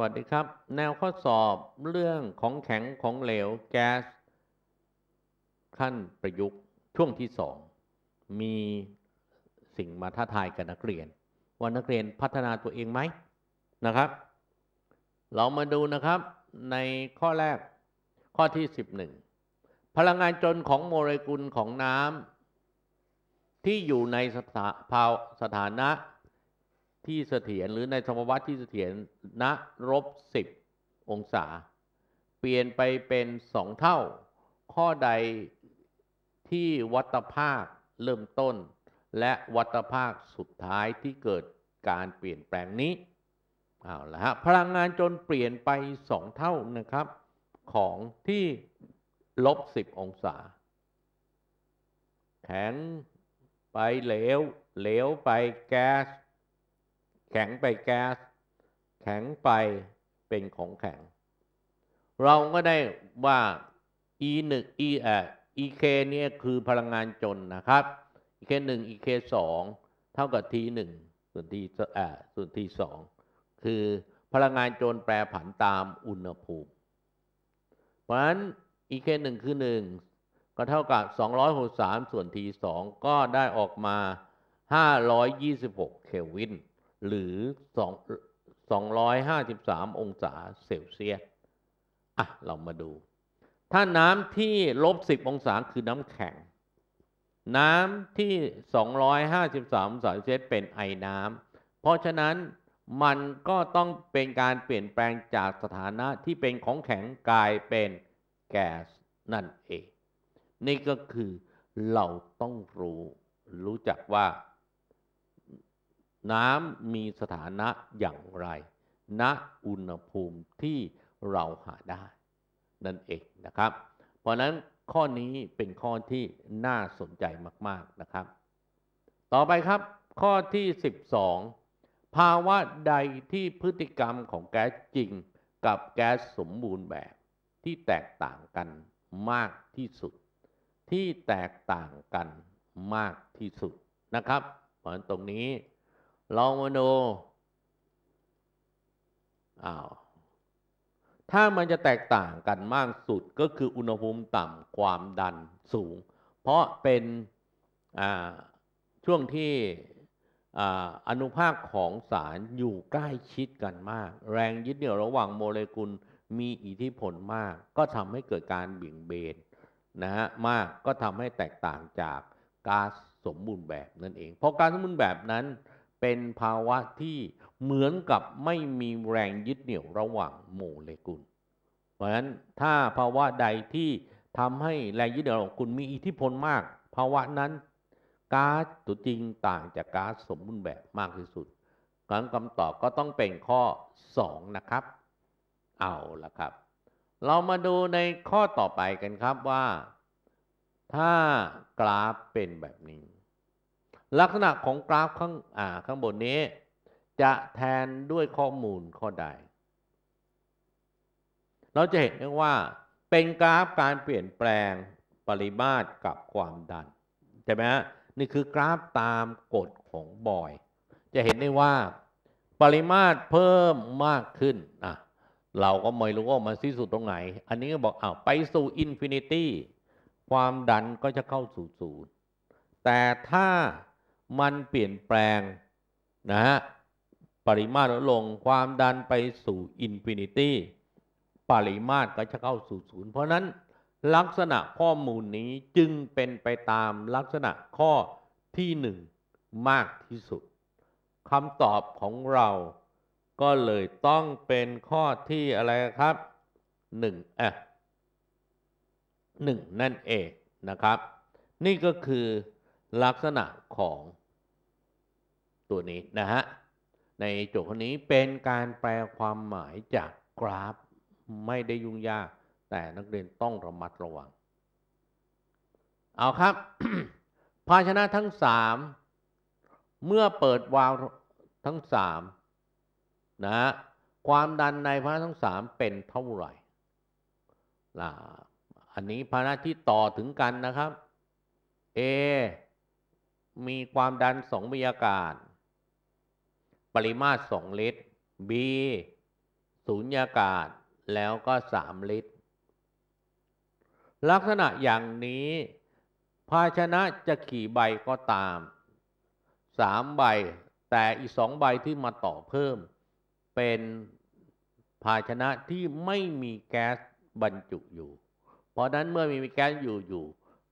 วัสดีครับ แนวข้อสอบเรื่องของแข็งของเหลวแก๊สขั้นประยุกต์ช่วงที่สองมีสิ่งมาท้าทายกับนักเรียน ว่านักเรียนพัฒนาตัวเองไหมนะครับ เรามาดูนะครับในข้อแรกข้อที่ 11 พลังงานจนของโมเลกุลของน้ำที่อยู่ในสถาสถานะ ที่เสถียรหรือในสภาวะที่เสถียรณลบสิบองศา เปลี่ยนไปเป็นสองเท่า ข้อใดที่วัตภาคเริ่มต้น และวัตภาคสุดท้ายที่เกิดการเปลี่ยนแปลงนี้เอาละฮะพลังงานจนเปลี่ยนไปสองเท่านะครับ ของที่ลบสิบองศา แข็งไปเหลว เหลวไปแก๊ส แข็งไปแก๊ส แข็งไปเป็นของแข็ง เราก็ได้ว่า e 1 e เอ่อ ek เนี่ยคือพลังงานจนนะครับ ek 1 ek 2เท่ากับ t 1ส่วน t เอ่อส่วน t 2คือพลังงานจนแปรผันตามอุณหภูมิ เพราะฉะนั้น ek 1คือ 1 ก็เท่ากับ 263 ส่วน t 2ก็ได้ออกมา 526 เคลวิน หรือ2 253 องศาเซลเซียส อะ เรามาดู ถ้าน้ำที่ลบ 10 องศาคือน้ำแข็ง น้ำที่ 253 องศาเซลเซียสเป็นไอน้ำ เพราะฉะนั้นมันก็ต้องเป็นการเปลี่ยนแปลงจากสถานะที่เป็นของแข็งกลายเป็นแก๊สนั่นเอง นี่ก็คือเราต้องรู้รู้จักว่า น้ำมีสถานะอย่างไร ณ อุณหภูมิที่เราหาได้ นั่นเองนะครับ เพราะนั้นข้อนี้เป็นข้อที่น่าสนใจมาก ๆนะครับ ต่อไปครับ ข้อที่ 12 ภาวะใดที่พฤติกรรมของแก๊สจริง กับแก๊สสมบูรณ์แบบที่แตกต่างกันมากที่สุด ที่แตกต่างกันมากที่สุดนะครับ เพราะฉะนั้นตรงนี้ ลองมาดูอ้าวถ้ามันจะแตกต่างกันมากสุดก็คืออุณหภูมิต่ำความดันสูง เพราะเป็นช่วงที่อนุภาคของสารอยู่ใกล้ชิดกันมาก แรงยึดเหนี่ยวระหว่างโมเลกุลมีอิทธิพลมาก ก็ทำให้เกิดการเบี่ยงเบนนะฮะมากก็ทำให้แตกต่างจากก๊าซสมบูรณ์แบบนั่นเอง เพราะก๊าซสมบูรณ์แบบนั้น เป็นภาวะที่เหมือนกับไม่มีแรงยึดเหนี่ยวระหว่างโมเลกุล เพราะฉะนั้นถ้าภาวะใดที่ทำให้แรงยึดเหนี่ยวของคุณมีอิทธิพลมาก ภาวะนั้นก๊าซตัวจริงต่างจากก๊าซสมบูรณ์แบบมากที่สุดงั้นคำตอบก็ต้องเป็นข้อ 2 นะครับ เอาละครับ เรามาดูในข้อต่อไปกันครับว่า ถ้ากราฟเป็นแบบนี้ ลักษณะของกราฟข้างอ่าข้างบนนี้ จะแทนด้วยข้อมูลข้อใด เราจะเห็นได้ว่า เป็นกราฟการเปลี่ยนแปลงปริมาตรกับความดันใช่ไหมฮะนี่คือกราฟตามกฎของบอย จะเห็นได้ว่า ปริมาตรเพิ่มมากขึ้นอะเราก็ไม่รู้ว่ามันสิ้นสุดตรงไหน อันนี้ก็บอกอ้าวไปสู่อินฟินิตี้ความดันก็จะเข้าสู่ศูนย์แต่ถ้า มันเปลี่ยนแปลงนะฮะปริมาตรลดลงความดันไปสู่อินฟินิตี้ปริมาตรก็จะเข้าสู่ศูนย์เพราะนั้นลักษณะข้อมูลนี้จึงเป็นไปตามลักษณะข้อที่หนึ่งมากที่สุดคำตอบของเราก็เลยต้องเป็นข้อที่อะไรครับหนึ่งอะหนึ่งนั่นเองนะครับ นี่ก็คือลักษณะของ ตัวนี้นะฮะ ในโจทย์ข้อนี้เป็นการแปลความหมายจากกราฟไม่ได้ยุ่งยาก แต่นักเรียนต้องระมัดระวัง เอาครับ ภาชนะทั้งสามเมื่อเปิดวาล์วทั้งสามนะความดันในภาชนะทั้งสามเป็นเท่าไหร่ล่ะอันนี้ภาชนะที่ต่อถึงกันนะครับ A มีความดันสองมีอากาศ ปริมาตรสองลิตร B สูญญากาศแล้วก็สามลิตร ลักษณะอย่างนี้ ภาชนะจะกี่ใบก็ตามสามใบ แต่อีกสองใบที่มาต่อเพิ่ม เป็นภาชนะที่ไม่มีแก๊สบรรจุอยู่ เพราะนั้นเมื่อมีแก๊สอยู่อยู่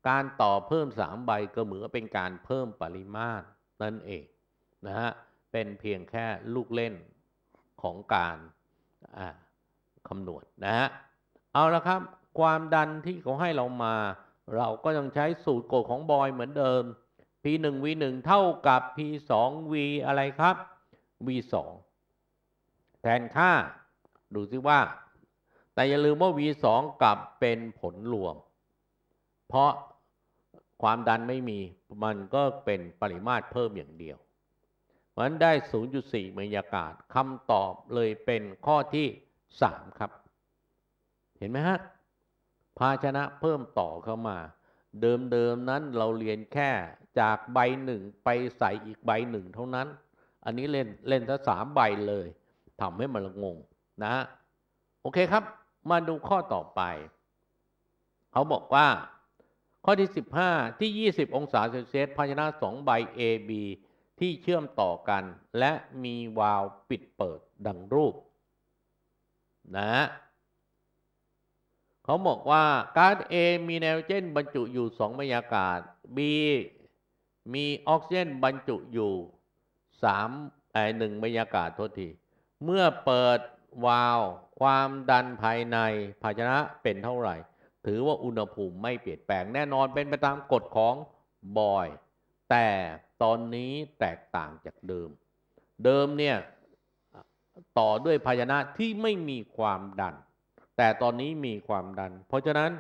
การต่อเพิ่มสามใบก็เหมือนเป็นการเพิ่มปริมาตรนั่นเองนะฮะ เป็นเพียงแค่ลูกเล่นของการคำนวณนะฮะ เอาละครับ ความดันที่เขาให้เรามา เราก็ยังใช้สูตรกฎของบอยเหมือนเดิม p 1 v 1 เท่ากับ p 2 v อะไรครับ v 2 แทนค่า ดูซิว่า แต่อย่าลืมว่า v 2 กลับเป็นผลรวม เพราะความดันไม่มี มันก็เป็นปริมาตรเพิ่มอย่างเดียว เพราะฉะนั้นได้ 0.4 บรรยากาศคำตอบเลยเป็นข้อที่ 3 ครับ เห็นไหมฮะ ภาชนะเพิ่มต่อเข้ามา เดิมๆนั้นเราเรียนแค่จากใบหนึ่งไปใส่อีกใบหนึ่งเท่านั้น อันนี้เล่นเล่นทั้งสามใบเลยทำให้มันงงนะ โอเคครับ มาดูข้อต่อไป เขาบอกว่า ข้อที่ 15 ที่ 20 องศาเซลเซียสภาชนะ2ใบ AB ที่เชื่อมต่อกัน และมีวาล์วปิดเปิดดังรูปนะฮะเขาบอกว่าก๊าซ A มีไนโตรเจนบรรจุอยู่ 2 บรรยากาศ B มีออกซิเจนบรรจุอยู่3ไอหนึ่งบรรยากาศโทษที เมื่อเปิดวาล์วความดันภายในภาชนะเป็นเท่าไหร่ ถือว่าอุณหภูมิไม่เปลี่ยนแปลงแน่นอนเป็นไปตามกฎของบอย แต่ ตอนนี้แตกต่างจากเดิม เดิมเนี่ยต่อด้วยภาชนะที่ไม่มีความดัน แต่ตอนนี้มีความดัน เพราะฉะนั้น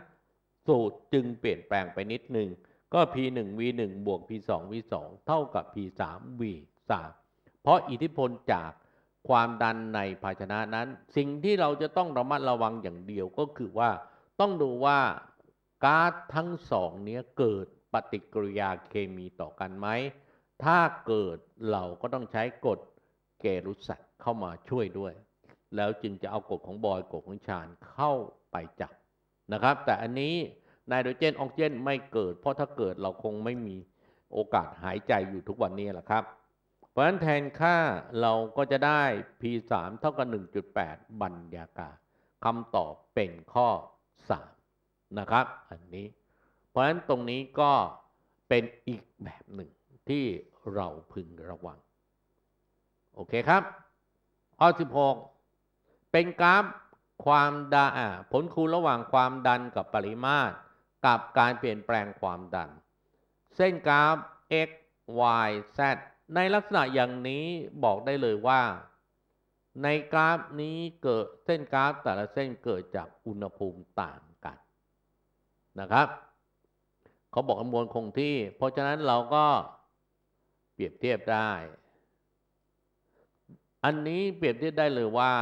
สูตรจึงเปลี่ยนแปลงไปนิดหนึ่งก็ P1 V1 บวก P2 V2 เท่ากับ P3 V3 เพราะอิทธิพลจากความดันในภาชนะนั้น สิ่งที่เราจะต้องระมัดระวังอย่างเดียวก็คือว่า ต้องดูว่าก๊าซทั้งสองเนี้ยเกิดปฏิกิริยาเคมีต่อกันไหม ถ้าเกิดเราก็ต้องใช้กฎเกรุสัตเข้ามาช่วยด้วย แล้วจึงจะเอากฎของบอยกฎของชาญเข้าไปจับนะครับ แต่อันนี้ไนโตรเจนออกซิเจนไม่เกิด เพราะถ้าเกิดเราคงไม่มีโอกาสหายใจอยู่ทุกวันนี้แหละครับ เพราะฉะนั้นแทนค่าเราก็จะได้ P3 เท่ากับ 1.8 บรรยากาศคำตอบเป็นข้อ 3 นะครับ อันนี้ เพราะฉะนั้นตรงนี้ก็เป็นอีกแบบหนึ่ง ที่เราพึงระวัง โอเคครับข้อ16 เป็นกราฟความดันอ่าผลคูณระหว่างความดันกับปริมาตร กับการเปลี่ยนแปลงความดัน เส้นกราฟ x y z ในลักษณะอย่างนี้บอกได้เลยว่า ในกราฟนี้เกิดเส้นกราฟแต่ละเส้นเกิดจากอุณหภูมิต่างกันนะครับ เขาบอกมวลคงที่ เพราะฉะนั้นเราก็ เปรียบเทียบได้ อันนี้เปรียบเทียบได้เลยว่า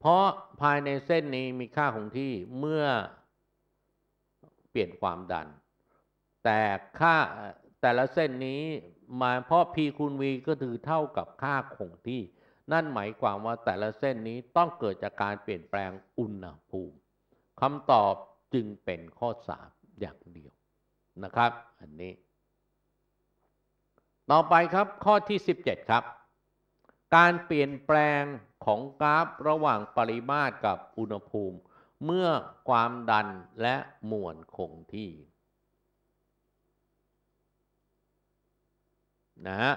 เพราะภายในเส้นนี้มีค่าคงที่เมื่อเปลี่ยนความดัน แต่ค่าแต่ละเส้นนี้มาเพราะ p คูณ v ก็คือเท่ากับค่าคงที่ นั่นหมายความว่าแต่ละเส้นนี้ต้องเกิดจากการเปลี่ยนแปลงอุณหภูมิคำตอบจึงเป็นข้อ 3 อย่างเดียวนะครับ อันนี้ ต่อไปครับข้อที่ 17 ครับ การเปลี่ยนแปลงของกราฟระหว่างปริมาตรกับอุณหภูมิ เมื่อความดันและมวลคงที่นะฮะ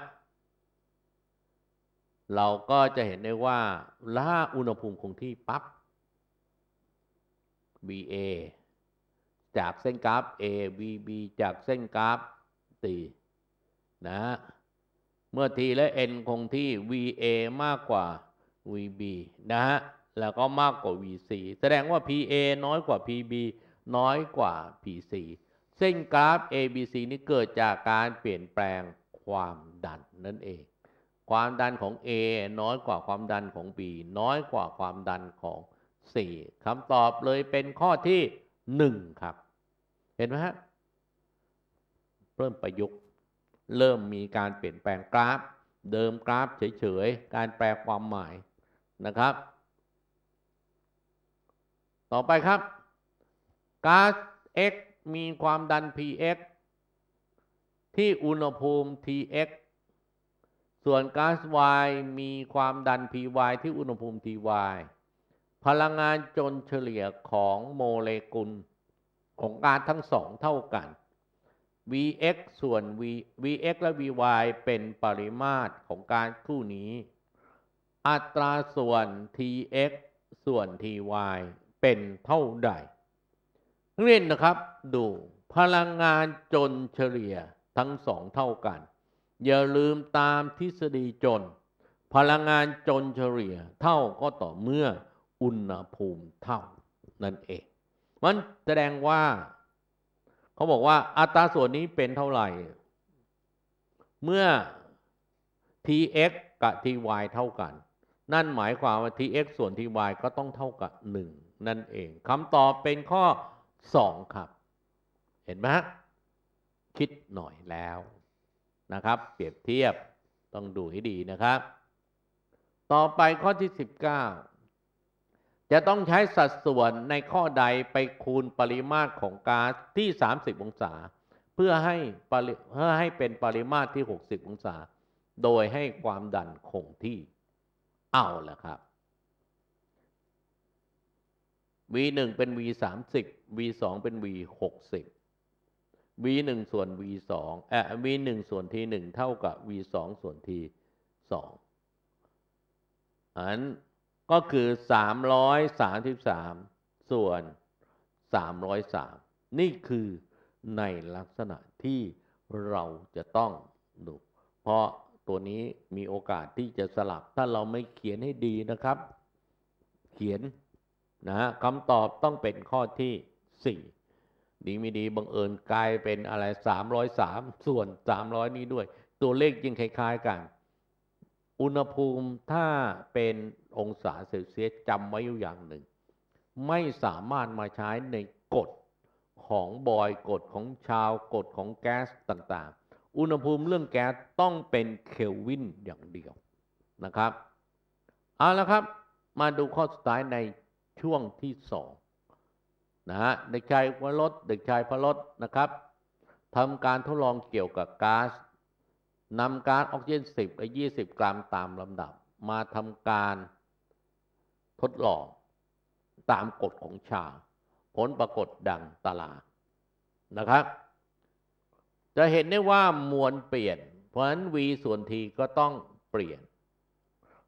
เราก็จะเห็นได้ว่าถ้าอุณหภูมิคงที่ปับ๊บ VA จากเส้นกราฟ A VB จากเส้นกราฟ T นะฮะเมื่อ T และ N คงที่ VA มากกว่า VB นะฮะแล้วก็มากกว่า VC แสดงว่า PA น้อยกว่า PB น้อยกว่า PC เส้นกราฟ ABC นี้เกิดจากการเปลี่ยนแปลงความดันนั่นเอง ความดันของ A น้อยกว่าความดันของ B น้อยกว่าความดันของ C คำตอบเลยเป็นข้อที่ 1 ครับ เห็นไหมฮะเริ่มประยุกต์ เริ่มมีการเปลี่ยนแปลงกราฟ เดิมกราฟเฉยๆ การแปลความหมายนะครับ ต่อไปครับก๊าซ X มีความดัน px ที่อุณหภูมิ Tx ส่วนก๊าซ Y มีความดัน py ที่อุณหภูมิ ty พลังงานจนเฉลี่ยของโมเลกุลของก๊าซทั้งสองเท่ากัน Vx ส่วน v Vx และ Vy เป็นปริมาตรของการคู่นี้ อัตราส่วน Tx ส่วน Ty เป็นเท่าใดเรียนนะครับ ดูพลังงานจนเฉลี่ยทั้งสองเท่ากัน อย่าลืมตามทฤษฎีจน พลังงานจนเฉลี่ยเท่าก็ต่อเมื่ออุณหภูมิเท่านั่นเอง มันแสดงว่า เขาบอกว่าอัตราส่วนนี้เป็นเท่าไหร่ เมื่อ tx กับ ty เท่ากัน นั่นหมายความว่า tx ส่วน ty ก็ต้องเท่ากับ 1 นั่นเองคำตอบเป็นข้อ 2 ครับ เห็นไหมฮะคิดหน่อยแล้วนะครับ เปรียบเทียบต้องดูให้ดีนะครับ ต่อไปข้อที่ 19 จะต้องใช้สัดส่วนในข้อใดไปคูณปริมาตรของก๊าซที่ 30 องศา เพื่อให้เพื่อให้เป็นปริมาตรที่ 60 องศา โดยให้ความดันคงที่เอาละครับ v 1 เป็น v 30 v 2 เป็น v 60 v 1 ส่วน v 2 เอ่อ v 1 ส่วน t 1 เท่ากับ v 2 ส่วน t 2 อัน ก็คือ333ส่วน303นี่คือในลักษณะที่เราจะต้องดู เพราะตัวนี้มีโอกาสที่จะสลับ ถ้าเราไม่เขียนให้ดีนะครับ เขียนนะฮะคำตอบต้องเป็นข้อที่4ดีไม่ดีบังเอิญกลายเป็นอะไร303ส่วน300นี้ด้วย ตัวเลขยังคล้ายๆกัน อุณหภูมิถ้าเป็นองศาเซลเซียสจำไว้อยู่อย่างหนึ่ง ไม่สามารถมาใช้ในกฎของบอยกฎของชาวกฎของแก๊สต่างๆ อุณหภูมิเรื่องแก๊สต้องเป็นเคลวินอย่างเดียวนะครับ เอาละครับ มาดูข้อสุดท้ายในช่วงที่สองนะฮะเด็กชายวรสเด็กชายพรสนะครับทำการทดลองเกี่ยวกับก๊าซ นำก๊าซออกซิเจน10และ20กรัมตามลำดับ มาทำการทดลองตามกฎของชา ผลปรากฏดังตารางนะครับ จะเห็นได้ว่ามวลเปลี่ยน เพราะฉะนั้น v ส่วน t ก็ต้องเปลี่ยน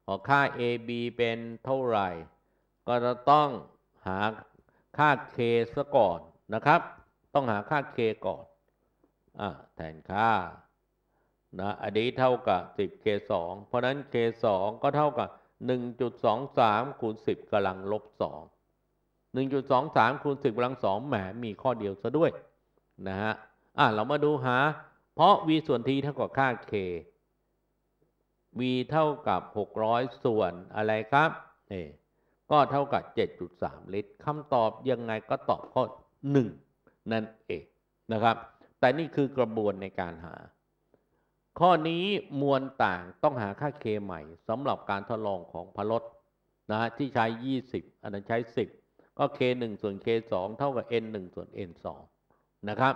พอค่า ab เป็นเท่าไหร่ ก็จะต้องหาค่า k ซะก่อนนะครับ ต้องหาค่า k ก่อนอ่าแทนค่า นะอันนี้เท่ากับ 10 k 2เพราะนั้น k 2ก็เท่ากับ 1.23คูณ10กำลังลบ2 1.23คูณ10กำลัง2แหมมีข้อเดียวซะด้วยนะฮะอะเรามาดูหา เพราะ v ส่วน t เท่ากับค่า k v เท่ากับ 600 ส่วนอะไรครับนี่ก็เท่ากับ 7.3 ลิตรคำตอบยังไงก็ตอบข้อ 1 นั่นเองนะครับ แต่นี่คือกระบวนในการหา ข้อนี้มวลต่างต้องหาค่า k ใหม่สำหรับการทดลองของพลดนะฮะที่ใช้ 20 อันนั้นใช้ 10 ก็ k 1ส่วน k 2เท่ากับ n 1ส่วน n 2นะครับ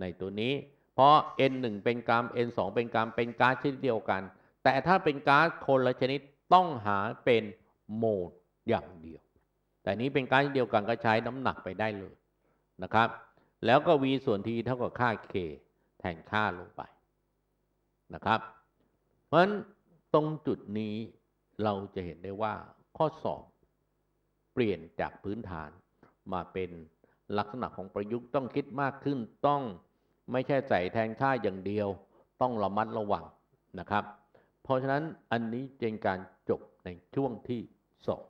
ในตัวนี้ เพราะ n 1เป็นกรัม n 2เป็นกรัมเป็นก๊าซชนิดเดียวกัน แต่ถ้าเป็นก๊าซคนละชนิดต้องหาเป็นโมลอย่างเดียว แต่นี้เป็นก๊าซเดียวกันก็ใช้น้ำหนักไปได้เลยนะครับ แล้วก็ v ส่วน t เท่ากับค่า k แทนค่าลงไป นะครับ เพราะฉะนั้นตรงจุดนี้เราจะเห็นได้ว่าข้อสอบเปลี่ยนจากพื้นฐานมาเป็นลักษณะของประยุกต์ต้องคิดมากขึ้นต้องไม่ใช่ใส่แทนค่าอย่างเดียว ต้องระมัดระวังนะครับ เพราะฉะนั้นอันนี้เป็นการจบในช่วงที่สอง